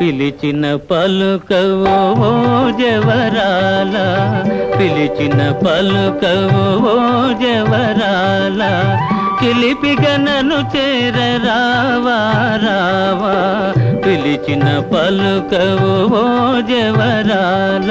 పిలిచిన పలుకవు ఓ జవరాల పిలిచిన పలుకవు ఓ జవరాల కిలిపిగనను నన్ను చేర రావా పిలిచిన పలుకవు ఓ జవరాల.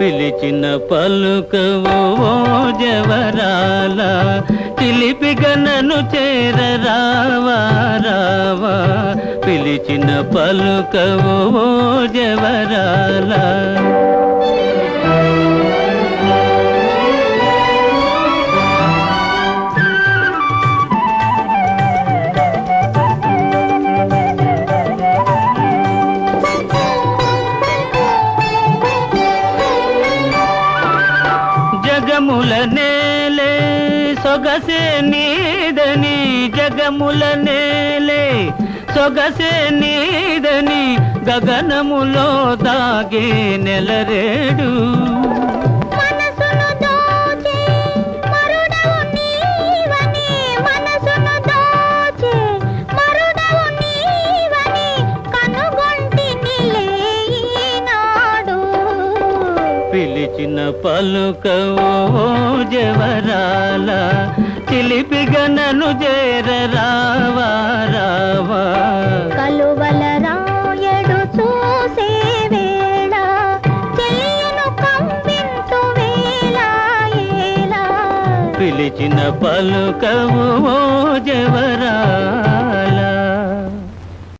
పిలిచిన పలుకవు జవరాల చిలిపిగా గనను చేర రావా రావా? పిలిచిన పలుకవు ఓ జవరాల. జగముల నేలే సొగసే నీదని జగముల నేలే సొగసే నీదని గగనములో దాగే నెలరేడు. పిలిచిన పలుకవు జవరాల చిలిపిగా నన్ను చేర రావా. రావా కలువల రాయడు చూసే వేళ తెలియను కంపింతు పిలిచిన పలుకవు ఓ